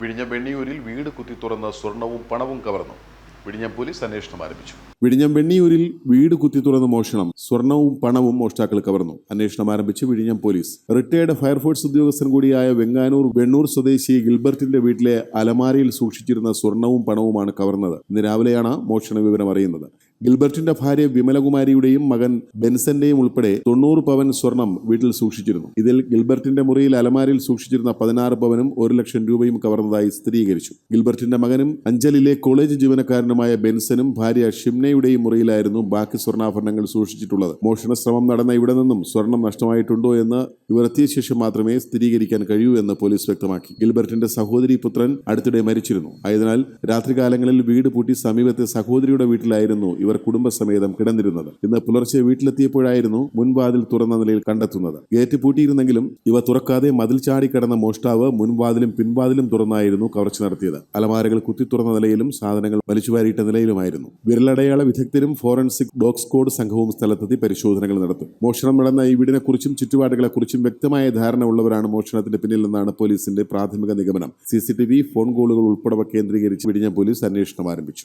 വിഴിഞ്ഞം വെണ്ണിയൂരിൽ വീട് കുത്തി തുറന്ന് സ്വർണവും പണവും കവർന്നു. വിഴിഞ്ഞം പോലീസ് അന്വേഷണം ആരംഭിച്ചു. വിഴിഞ്ഞം വെണ്ണിയൂരിൽ വീട് കുത്തി തുറന്ന് മോഷണം സ്വർണവും പണവും മോഷ്ടാക്കൾ കവർന്നു. അന്വേഷണം ആരംഭിച്ച് വിഴിഞ്ഞം പോലീസ്. റിട്ടയർഡ് ഫയർഫോഴ്സ് ഉദ്യോഗസ്ഥൻ കൂടിയായ വെങ്ങാനൂർ വെണ്ണൂർ സ്വദേശി ഗിൽബർട്ടിന്റെ വീട്ടിലെ അലമാരയിൽ സൂക്ഷിച്ചിരുന്ന സ്വർണവും പണവുമാണ് കവർന്നത്. ഇന്ന് രാവിലെയാണ് മോഷണ വിവരം അറിയുന്നത്. ഗിൽബർട്ടിന്റെ ഭാര്യ വിമലകുമാരിയുടെയും മകൻ ബെൻസന്റെയും ഉൾപ്പെടെ തൊണ്ണൂറ് പവൻ സ്വർണം വീട്ടിൽ സൂക്ഷിച്ചിരുന്നു. ഇതിൽ ഗിൽബർട്ടിന്റെ മുറിയിൽ അലമാരിൽ സൂക്ഷിച്ചിരുന്ന പതിനാറ് പവനും ഒരു ലക്ഷം രൂപയും കവർന്നതായി സ്ഥിരീകരിച്ചു. ഗിൽബർട്ടിന്റെ മകനും അഞ്ചലിലെ കോളേജ് ജീവനക്കാരനുമായ ബെൻസനും ഭാര്യ ഷിംനയുടെയും മുറിയിലായിരുന്നു ബാക്കി സ്വർണാഭരണങ്ങൾ സൂക്ഷിച്ചിട്ടുള്ളത്. മോഷണ ശ്രമം നടന്ന ഇവിടെ നിന്നും സ്വർണം നഷ്ടമായിട്ടുണ്ടോ എന്ന് ഇവർ ശേഷം മാത്രമേ സ്ഥിരീകരിക്കാൻ കഴിയൂ എന്ന് പോലീസ് വ്യക്തമാക്കി. ഗിൽബർട്ടിന്റെ സഹോദരി പുത്രൻ അടുത്തിടെ മരിച്ചിരുന്നു. ആയതിനാൽ രാത്രികാലങ്ങളിൽ വീട് പൂട്ടി സമീപത്തെ സഹോദരിയുടെ വീട്ടിലായിരുന്നു ഇവർ കുടുംബസമേതം കിടന്നിരുന്നത്. ഇന്ന് പുലർച്ചെ വീട്ടിലെത്തിയപ്പോഴായിരുന്നു മുൻവാതിൽ തുറന്ന നിലയിൽ കണ്ടെത്തുന്നത്. ഗേറ്റ് പൂട്ടിയിരുന്നെങ്കിലും ഇവ തുറക്കാതെ മതിൽ ചാടി കടന്ന മോഷ്ടാവ് മുൻവാതിലും പിൻവാതിലും തുറന്നായിരുന്നു കവർച്ച നടത്തിയത്. അലമാരകൾ കുത്തി തുറന്ന നിലയിലും സാധനങ്ങൾ വലിച്ചുവാരിയിട്ട നിലയിലുമായിരുന്നു. വിരലടയാള വിദഗ്ധരും ഫോറൻസിക് ഡോഗ് സ്ക്വാഡ് സംഘവും സ്ഥലത്തെത്തി പരിശോധനകൾ നടത്തും. മോഷണം നടന്ന ഈ വീടിനെക്കുറിച്ചും ചുറ്റുപാടുകളെക്കുറിച്ചും വ്യക്തമായ ധാരണ ഉള്ളവരാണ് മോഷണത്തിന്റെ പിന്നിലെന്നാണ് പോലീസിന്റെ പ്രാഥമിക നിഗമനം. സി ഫോൺ കോളുകൾ ഉൾപ്പെടെ കേന്ദ്രീകരിച്ച് വിടിഞ്ഞ പോലീസ് അന്വേഷണം ആരംഭിച്ചു.